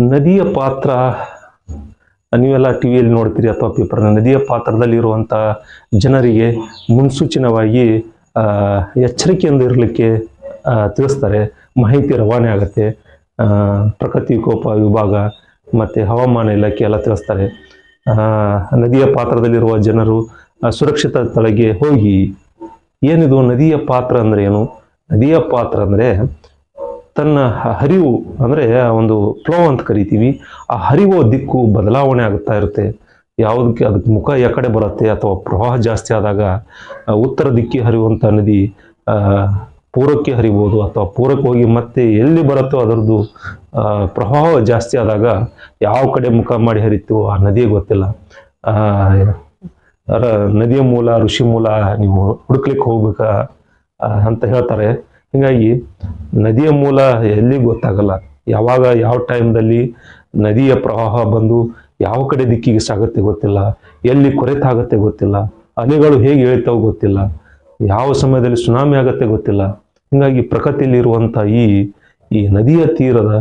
ನದಿಯ ಪಾತ್ರ, ನೀವೆಲ್ಲ ಟಿ ವಿಯಲ್ಲಿ ನೋಡ್ತೀರಿ ಅಥವಾ ಪೇಪರ್ ನದಿಯ ಪಾತ್ರದಲ್ಲಿರುವಂಥ ಜನರಿಗೆ ಮುನ್ಸೂಚನವಾಗಿ ಎಚ್ಚರಿಕೆಯಿಂದ ಇರಲಿಕ್ಕೆ ತಿಳಿಸ್ತಾರೆ. ಮಾಹಿತಿ ರವಾನೆ ಆಗುತ್ತೆ. ಪ್ರಕೃತಿ ವಿಕೋಪ ವಿಭಾಗ ಮತ್ತು ಹವಾಮಾನ ಇಲಾಖೆ ಎಲ್ಲ ತಿಳಿಸ್ತಾರೆ. ನದಿಯ ಪಾತ್ರದಲ್ಲಿರುವ ಜನರು ಸುರಕ್ಷಿತ ಸ್ಥಳಕ್ಕೆ ಹೋಗಿ, ಏನಿದು ನದಿಯ ಪಾತ್ರ ಅಂದರೆ ಏನು? ನದಿಯ ಪಾತ್ರ ಅಂದರೆ ತನ್ನ ಹರಿವು, ಅಂದರೆ ಒಂದು ಫ್ಲೋ ಅಂತ ಕರಿತೀವಿ, ಆ ಹರಿವು ದಿಕ್ಕು ಬದಲಾವಣೆ ಆಗುತ್ತಾ ಇರುತ್ತೆ. ಯಾವುದಕ್ಕೆ, ಅದಕ್ಕೆ ಮುಖ ಯಾಕಡೆ ಬರುತ್ತೆ ಅಥವಾ ಪ್ರವಾಹ ಜಾಸ್ತಿ ಆದಾಗ ಉತ್ತರ ದಿಕ್ಕಿ ಹರಿಯುವಂಥ ನದಿ ಪೂರಕ್ಕೆ ಹರಿಬೋದು ಅಥವಾ ಪೂರ್ವಕ್ಕೆ ಹೋಗಿ ಮತ್ತೆ ಎಲ್ಲಿ ಬರುತ್ತೋ ಅದರದ್ದು ಪ್ರವಾಹ ಜಾಸ್ತಿ ಆದಾಗ ಯಾವ ಕಡೆ ಮುಖ ಮಾಡಿ ಹರಿತು ಆ ನದಿಯೇ ಗೊತ್ತಿಲ್ಲ. ನದಿಯ ಮೂಲ, ಋಷಿ ಮೂಲ, ನೀವು ಹುಡುಕ್ಲಿಕ್ಕೆ ಹೋಗ್ಬೇಕಾ ಅಂತ ಹೇಳ್ತಾರೆ. ಹೀಗಾಗಿ ನದಿಯ ಮೂಲ ಎಲ್ಲಿ ಗೊತ್ತಾಗಲ್ಲ ಯಾವಾಗ, ಯಾವ ಟೈಮ್ದಲ್ಲಿ ನದಿಯ ಪ್ರವಾಹ ಬಂದು ಯಾವ ಕಡೆ ದಿಕ್ಕಿಗೆ ಸಾಗುತ್ತೆ ಗೊತ್ತಿಲ್ಲ. ಎಲ್ಲಿ ಕೊರೆತಾಗುತ್ತೆ ಗೊತ್ತಿಲ್ಲ. ಅಲೆಗಳು ಹೇಗೆ ಹೇಳ್ತಾವ ಗೊತ್ತಿಲ್ಲ. ಯಾವ ಸಮಯದಲ್ಲಿ ಸುನಾಮಿ ಆಗತ್ತೆ ಗೊತ್ತಿಲ್ಲ. ಹೀಗಾಗಿ ಪ್ರಕೃತಿಯಲ್ಲಿರುವಂಥ ಈ ಈ ನದಿಯ ತೀರದ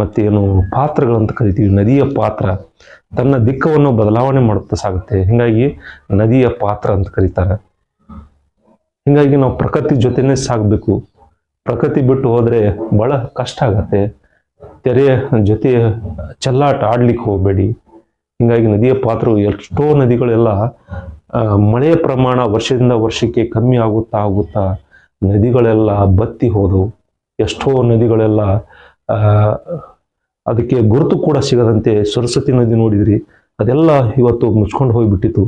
ಮತ್ತೇನು ಪಾತ್ರಗಳಂತ ಕರಿತೀವಿ, ನದಿಯ ಪಾತ್ರ, ತನ್ನ ದಿಕ್ಕವನ್ನು ಬದಲಾವಣೆ ಮಾಡುತ್ತಾ ಸಾಗುತ್ತೆ. ಹೀಗಾಗಿ ನದಿಯ ಪಾತ್ರ ಅಂತ ಕರೀತಾರೆ. ಹೀಗಾಗಿ ನಾವು ಪ್ರಕೃತಿ ಜೊತೆನೇ ಸಾಗಬೇಕು ಪ್ರಕೃತಿ ಬಿಟ್ಟು ಹೋದರೆ ಬಹಳ ಕಷ್ಟ ಆಗತ್ತೆ. ತೆರೆಯ ಜೊತೆ ಚೆಲ್ಲಾಟ ಆಡ್ಲಿಕ್ಕೆ ಹೋಗಬೇಡಿ. ಹೀಗಾಗಿ ನದಿಯ ಪಾತ್ರವು ಎಷ್ಟೋ ನದಿಗಳೆಲ್ಲ ಮಳೆಯ ಪ್ರಮಾಣ ವರ್ಷದಿಂದ ವರ್ಷಕ್ಕೆ ಕಮ್ಮಿ ಆಗುತ್ತಾ ಆಗುತ್ತಾ ನದಿಗಳೆಲ್ಲ ಬತ್ತಿ ಹೋದವು. ಎಷ್ಟೋ ನದಿಗಳೆಲ್ಲ ಅದಕ್ಕೆ ಗುರುತು ಕೂಡ ಸಿಗದಂತೆ ಸರಸ್ವತಿ ನದಿ ನೋಡಿದ್ರಿ. ಅದೆಲ್ಲ ಇವತ್ತು ಮುಚ್ಕೊಂಡು ಹೋಗಿಬಿಟ್ಟಿತು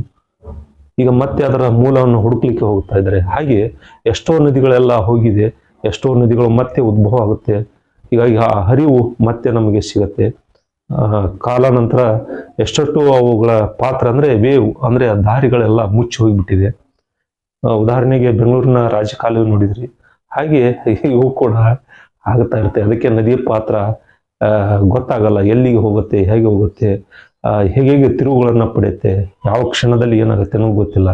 ಈಗ ಮತ್ತೆ ಅದರ ಮೂಲವನ್ನು ಹುಡುಕ್ಲಿಕ್ಕೆ ಹೋಗ್ತಾ ಇದ್ದಾರೆ. ಹಾಗೆ ಎಷ್ಟೋ ನದಿಗಳೆಲ್ಲ ಹೋಗಿದೆ, ಎಷ್ಟೋ ನದಿಗಳು ಮತ್ತೆ ಉದ್ಭವ ಆಗುತ್ತೆ. ಹೀಗಾಗಿ ಆ ಹರಿವು ಮತ್ತೆ ನಮಗೆ ಸಿಗತ್ತೆ. ಕಾಲಾನಂತರ ಎಷ್ಟೊಟ್ಟು ಅವುಗಳ ಪಾತ್ರ ಅಂದ್ರೆ ವೇವ್ ಅಂದ್ರೆ ದಾರಿಗಳೆಲ್ಲ ಮುಚ್ಚಿ ಹೋಗಿಬಿಟ್ಟಿದೆ. ಉದಾಹರಣೆಗೆ ಬೆಂಗಳೂರಿನ ರಾಜಕಾಲುವೆ ನೋಡಿದ್ರಿ. ಹಾಗೆ ಇವು ಕೂಡ ಆಗ್ತಾ ಇರುತ್ತೆ. ಅದಕ್ಕೆ ನದಿಯ ಪಾತ್ರ ಗೊತ್ತಾಗಲ್ಲ ಎಲ್ಲಿಗೆ ಹೋಗುತ್ತೆ, ಹೇಗೆ ಹೋಗುತ್ತೆ. ಹೇಗೆ ಹೇಗೆ ತಿರುವುಗಳನ್ನು ಪಡೆಯುತ್ತೆ, ಯಾವ ಕ್ಷಣದಲ್ಲಿ ಏನಾಗುತ್ತೆ ಅನ್ನೋ ಗೊತ್ತಿಲ್ಲ.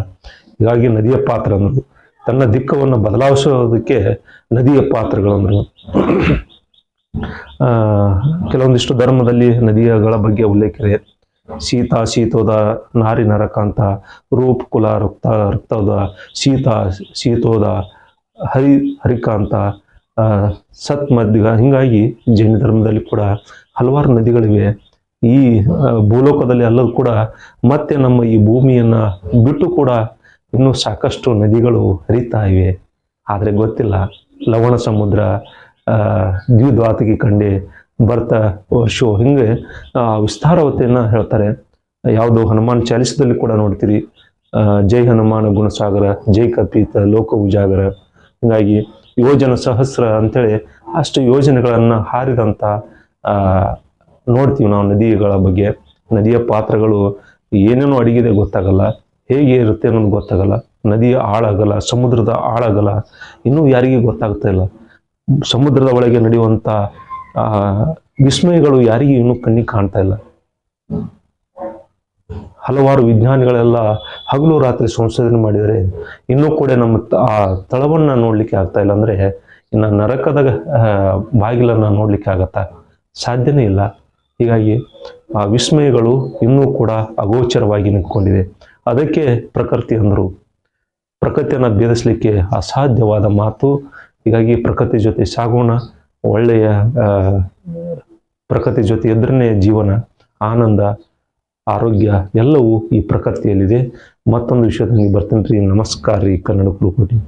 ಹೀಗಾಗಿ ನದಿಯ ಪಾತ್ರ ಅಂದ್ರು ತನ್ನ ದಿಕ್ಕವನ್ನು ಬದಲಾಯಿಸೋದಕ್ಕೆ ನದಿಯ ಪಾತ್ರಗಳಂದ್ರು ಕೆಲವೊಂದಿಷ್ಟು ಧರ್ಮದಲ್ಲಿ ನದಿಯಗಳ ಬಗ್ಗೆ ಉಲ್ಲೇಖ ಇದೆ ಸೀತಾ ಶೀತೋದ ನಾರಿ, ನರಕಾಂತ, ರೂಪ್, ಕುಲ, ರಕ್ತ, ರಕ್ತೋದ, ಸೀತಾ ಶೀತೋದ ಹರಿ, ಹರಿಕಾಂತ ಸತ್ ಮದ್ದಿಗ ಹೀಗಾಗಿ ಜೈನ ಧರ್ಮದಲ್ಲಿ ಕೂಡ ಹಲವಾರು ನದಿಗಳಿವೆ. ಈ ಭೂಲೋಕದಲ್ಲಿ ಅಲ್ಲದೂ ಕೂಡ ಮತ್ತೆ ನಮ್ಮ ಈ ಭೂಮಿಯನ್ನ ಬಿಟ್ಟು ಕೂಡ ಇನ್ನೂ ಸಾಕಷ್ಟು ನದಿಗಳು ಹರಿತಾ ಇವೆ. ಆದರೆ ಗೊತ್ತಿಲ್ಲ, ಲವಣ ಸಮುದ್ರ ದ್ವಿದ್ವಾತಕಿ ಕಂಡೆ ಬರ್ತಾ ಶೋ, ಹಿಂಗೆ ವಿಸ್ತಾರವತೆಯನ್ನು ವಿಸ್ತಾರವತೆಯನ್ನ ಹೇಳ್ತಾರೆ. ಯಾವುದು ಹನುಮಾನ್ ಚಾಲಿಸದಲ್ಲಿ ಕೂಡ ನೋಡ್ತೀರಿ. ಜೈ ಹನುಮಾನ ಗುಣಸಾಗರ, ಜೈ ಕಪೀತ, ಲೋಕ ಉಜಾಗರ. ಹಿಂಗಾಗಿ ಯೋಜನ ಸಹಸ್ರ ಅಂತೇಳಿ ಅಷ್ಟು ಯೋಜನೆಗಳನ್ನ ಹಾರಿದಂತ, ಆ ನೋಡ್ತೀವಿ ನಾವು ನದಿಗಳ ಬಗ್ಗೆ, ನದಿಯ ಪಾತ್ರಗಳು ಏನೇನೋ ಅಡಗಿದೆ ಗೊತ್ತಾಗಲ್ಲ, ಹೇಗೆ ಇರುತ್ತೆ ಅನ್ನೋದು ಗೊತ್ತಾಗಲ್ಲ, ನದಿಯ ಆಳಾಗಲ್ಲ, ಸಮುದ್ರದ ಆಳಾಗಲ್ಲ, ಇನ್ನೂ ಯಾರಿಗೂ ಗೊತ್ತಾಗ್ತಾ ಇಲ್ಲ. ಸಮುದ್ರದ ಒಳಗೆ ನಡೆಯುವಂತ, ಆ, ವಿಸ್ಮಯಗಳು ಯಾರಿಗೂ ಇನ್ನೂ ಕಣ್ಣಿಗೆ ಕಾಣ್ತಾ ಇಲ್ಲ. ಹಲವಾರು ವಿಜ್ಞಾನಿಗಳೆಲ್ಲ ಹಗಲು ರಾತ್ರಿ ಸಂಶೋಧನೆ ಮಾಡಿದರೆ ಇನ್ನೂ ಕೂಡ ನಮ್ಮ ಆ ತಳವನ್ನ ನೋಡ್ಲಿಕ್ಕೆ ಆಗ್ತಾ ಇಲ್ಲ. ಅಂದ್ರೆ ಇನ್ನು ನರಕದ ಬಾಗಿಲನ್ನ ನೋಡ್ಲಿಕ್ಕೆ ಆಗತ್ತಾ? ಸಾಧ್ಯನೇ ಇಲ್ಲ. ಹೀಗಾಗಿ ಆ ವಿಸ್ಮಯಗಳು ಇನ್ನೂ ಕೂಡ ಅಗೋಚರವಾಗಿ ನಿಂತ್ಕೊಂಡಿದೆ ಅದಕ್ಕೆ ಪ್ರಕೃತಿ ಅಂದರು. ಪ್ರಕೃತಿಯನ್ನು ಭೇದಿಸಲಿಕ್ಕೆ ಅಸಾಧ್ಯವಾದ ಮಾತು. ಹೀಗಾಗಿ ಪ್ರಕೃತಿ ಜೊತೆ ಸಾಗೋಣ. ಒಳ್ಳೆಯ ಪ್ರಕೃತಿ ಜೊತೆ ಎದುರನೇ ಜೀವನ, ಆನಂದ, ಆರೋಗ್ಯ ಎಲ್ಲವೂ ಈ ಪ್ರಕೃತಿಯಲ್ಲಿದೆ. ಮತ್ತೊಂದು ವಿಷಯದಲ್ಲಿ ಬರ್ತೀನಿ ರೀ ನಮಸ್ಕಾರ ರೀ. ಕನ್ನಡ ಕುಲುಕೋಟಿ